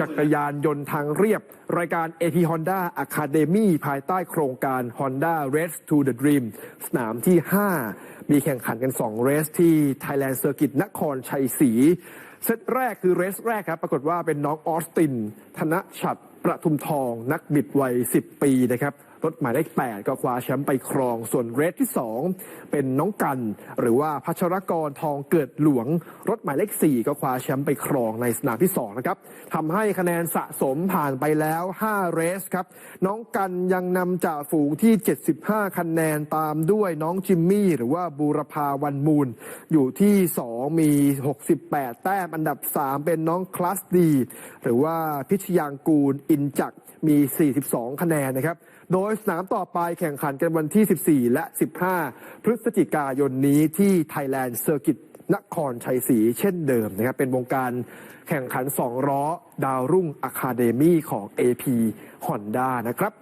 จักรยานยนต์ทางเรียบ รายการ AP Honda Academy ภายใต้โครงการ Honda Race to the Dream สนามที่ 5 มีแข่งขันกัน 2 เรสที่ Thailand Circuit นครชัยศรีเซตแรกคือเรสแรกครับ ปรากฏว่าเป็นน้องออสติน ธนชัด ประทุมทองนักบิดวัย 10 ปีนะครับรถหมายเลข8ก็คว้าแชมป์ไปครองส่วนเรสที่ 2 เป็นน้องกัน หรือว่าพัชรกรทองเกิดหลวง รถหมายเลข 4 ก็คว้าแชมป์ไปครองในสนามที่2นะครับทำให้คะแนนสะสมผ่านไปแล้ว 5 เรสครับ น้องกันยังนำจ่าฝูงที่ 75 คะแนนตามด้วยน้องจิมมี่ หรือว่าบูรพาวันมูล อยู่ที่ 2 มี 68 แต้มอันดับ 3 เป็นน้องคลัสดี หรือว่าพิชยางกูลอินจักมี 42 คะแนนนะครับ โดยสนามต่อไปแข่งขันกันวันที่ 14 และ 15 พฤศจิกายนนี้ที่ไทยแลนด์เซอร์กิตนครชัยศรีเช่นเดิมนะครับ เป็นวงการแข่งขัน 2 ล้อ ดาวรุ่งอะคาเดมี่ของ AP Honda นะครับ